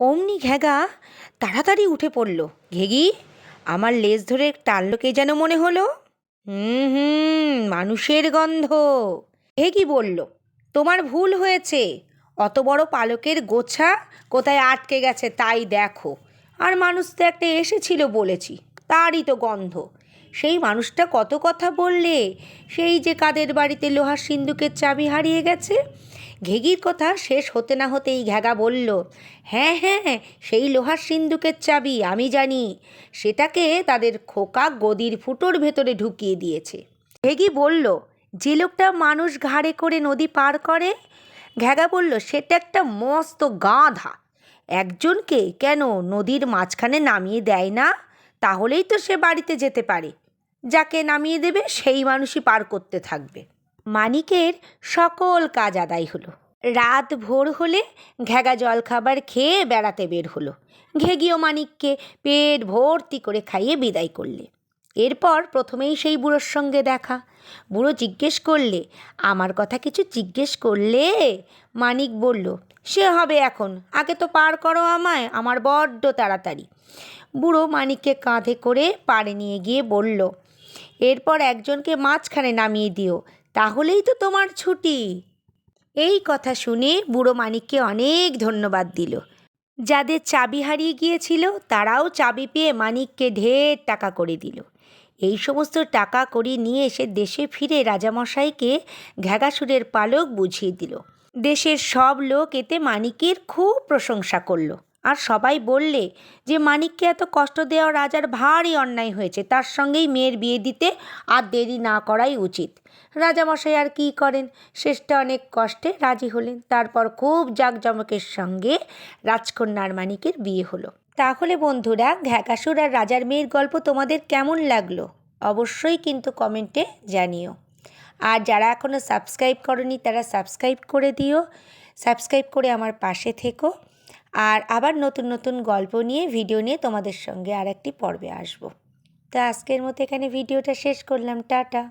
অমনি ঘ্যাগা তাড়াতাড়ি উঠে পড়ল। ঘেগি, আমার লেজ ধরে টানলো কে যেন মনে হলো? হুম হুম, মানুষের গন্ধ। ঘেগি বলল, তোমার ভুল হয়েছে। অত বড় পালকের গোছা কোথায় আটকে গেছে তাই দেখো। আর মানুষ তো একটা এসেছিল বলেছি, তারই তো গন্ধ। সেই মানুষটা কত কথা বললে? সেই যে কাদের বাড়িতে লোহার সিন্দুকের চাবি হারিয়ে গেছে? ঘেগির কথা শেষ হতে না হতেই ঘ্যাগা বলল হ্যাঁ হ্যাঁ সেই লোহার সিন্দুকের চাবি, আমি জানি। সেটাকে তাদের খোকা গদির ফুটোর ভেতরে ঢুকিয়ে দিয়েছে। ঘেগি বলল, যে লোকটা মানুষ ঘাড়ে করে নদী পার করে? ঘ্যাগা বলল, সেটা একটা মস্ত গাধা। একজনকে কেন নদীর মাঝখানে নামিয়ে দেয় না? তাহলেই তো সে বাড়িতে যেতে পারে। যাকে নামিয়ে দেবে, সেই মানুষই পার করতে থাকবে। মানিকের সকল কাজ আদায় হলো। রাত ভোর হলে ঘ্যাগা জলখাবার খেয়ে বেড়াতে বের হলো। ঘেগিও মানিককে পেট ভর্তি করে খাইয়ে বিদায় করলে। এরপর প্রথমেই সেই বুড়োর সঙ্গে দেখা। বুড়ো জিজ্ঞেস করলে, আমার কথা কিছু জিজ্ঞেস করলে? মানিক বলল, সে হবে এখন। আগে তো পার করো আমায়, আমার বড্ড তাড়াতাড়ি। বুড়ো মানিককে কাঁধে করে পাড়ে নিয়ে গিয়ে বলল, এরপর একজনকে মাঝখানে নামিয়ে দিও। তাহলেই তো তোমার ছুটি। এই কথা শুনে বুড়ো মানিককে অনেক ধন্যবাদ দিল। যাদের চাবি হারিয়ে গিয়েছিল, তারাও চাবি পেয়ে মানিককে ঢের টাকা করে দিল। এই সমস্ত টাকা করি নিয়ে এসে দেশে ফিরে রাজামশাইকে ঘ্যাগাসুরের পালক বুঝিয়ে দিল। দেশের সব লোক এতে মানিকের খুব প্রশংসা করল। আর সবাই বললে যে মানিককে এত কষ্ট দেওয়া রাজার ভারী অন্যায় হয়েছে, তার সঙ্গেই মেয়ের বিয়ে দিতে আর দেরি না করাই উচিত। রাজামশাই আর কী করেন? শেষটা অনেক কষ্টে রাজি হলেন, তারপর খুব জাঁকজমকের সঙ্গে রাজকন্যার মানিকের বিয়ে হলো। তাহলে বন্ধুরা, ঘ্যাকাসুর আর রাজার মেয়ের গল্প তোমাদের কেমন লাগল? অবশ্যই কিন্তু কমেন্টে জানিও। আর যারা এখনও সাবস্ক্রাইব করনি, তারা সাবস্ক্রাইব করে দিও। সাবস্ক্রাইব করে আমার পাশে থেকো। আর আবার নতুন নতুন গল্প নিয়ে ভিডিও নিয়ে তোমাদের সঙ্গে আর একটি পর্বে আসব। তা আজকের মতো এখানে ভিডিওটা শেষ করলাম। টাটা।